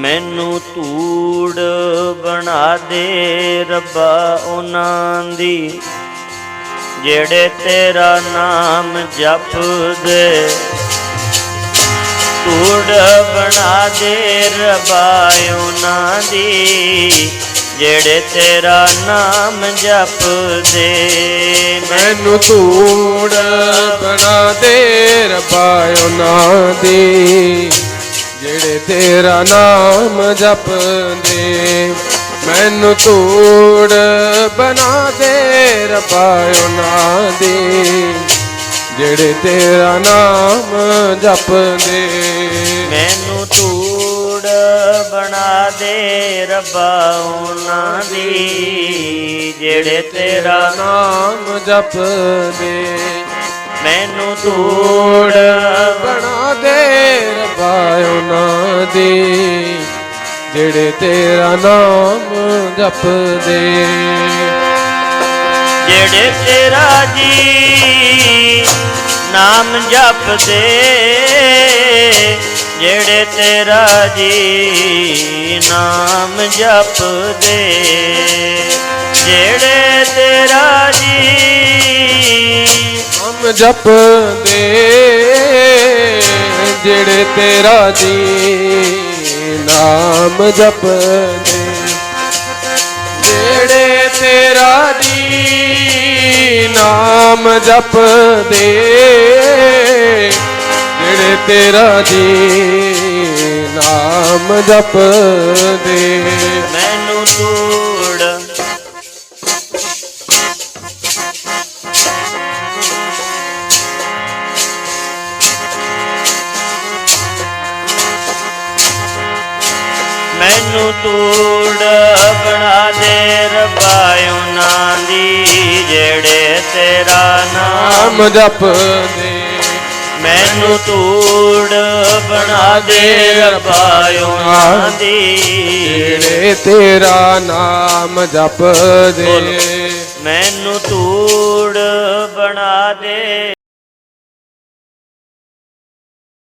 ਮੈਨੂੰ ਧੂੜ ਬਣਾ ਦੇ ਰੱਬਾ ਉਹਨਾਂ ਦੀ, ਜਿਹੜੇ ਤੇਰਾ ਨਾਮ ਜਪਦੇ। ਧੂੜ ਬਣਾ ਦੇ ਰੱਬਾ ਉਹਨਾਂ ਦੀ, ਜਿਹੜੇ ਤੇਰਾ ਨਾਮ ਜਪਦੇ। ਮੈਨੂੰ ਧੂੜ ਬਣਾ ਦੇ ਰੱਬਾ ਉਹਨਾਂ ਦੀ। ਤੇਰਾ ਨਾਮ ਜਪਦੇ, ਮੈਨੂੰ ਧੂੜ ਬਣਾ ਦੇ ਰੱਬਾ ਉਹਨਾਂ ਦੀ। ਜਿਹੜੇ ਤੇਰਾ ਨਾਮ ਜਪਦੇ, ਮੈਨੂੰ ਧੂੜ ਬਣਾ ਦੇ ਰੱਬਾ ਉਹਨਾਂ ਦੀ। ਜਿਹੜੇ ਤੇਰਾ ਨਾਮ ਜਪਦੇ, ਮੈਨੂੰ ਧੂੜ ਦੀ ਜਿਹੜੇ ਤੇਰਾ ਨਾਮ ਜਪਦੇ। ਜਿਹੜੇ ਤੇਰਾ ਜੀ ਨਾਮ ਜਪਦੇ ਜਿਹੜੇ ਤੇਰਾ ਜੀ ਨਾਮ ਜਪਦੇ। ਜਿਹੜੇ ਤੇਰਾ ਜੀ ਨਾਮ ਜਪਦੇ। ਜਿਹੜੇ ਤੇਰਾ ਜੀ ਨਾਮ ਜਪਦੇ। ਜਿਹੜੇ ਤੇਰਾ ਜੀ ਨਾਮ ਜਪਦੇ। ਜਿਹੜੇ ਤੇਰਾ ਜੀ ਨਾਮ ਜਪਦੇ। ਮੈਨੂੰ ਤੂੰ ਮੈਨੂੰ ਧੂੜ ਬਣਾ ਦੇ ਰੱਬਾ ਉਹਨਾਂ ਦੀ ਜਿਹੜੇ ਤੇਰਾ ਨਾਮ ਜਪਦੇ। ਮੈਨੂੰ ਧੂੜ ਬਣਾ ਦੇ ਰੱਬਾ ਉਹਨਾਂ ਦੀ ਜਿਹੜੇ ਤੇਰਾ ਨਾਮ ਜਪਦੇ। ਮੈਨੂੰ ਧੂੜ ਬਣਾ ਦੇ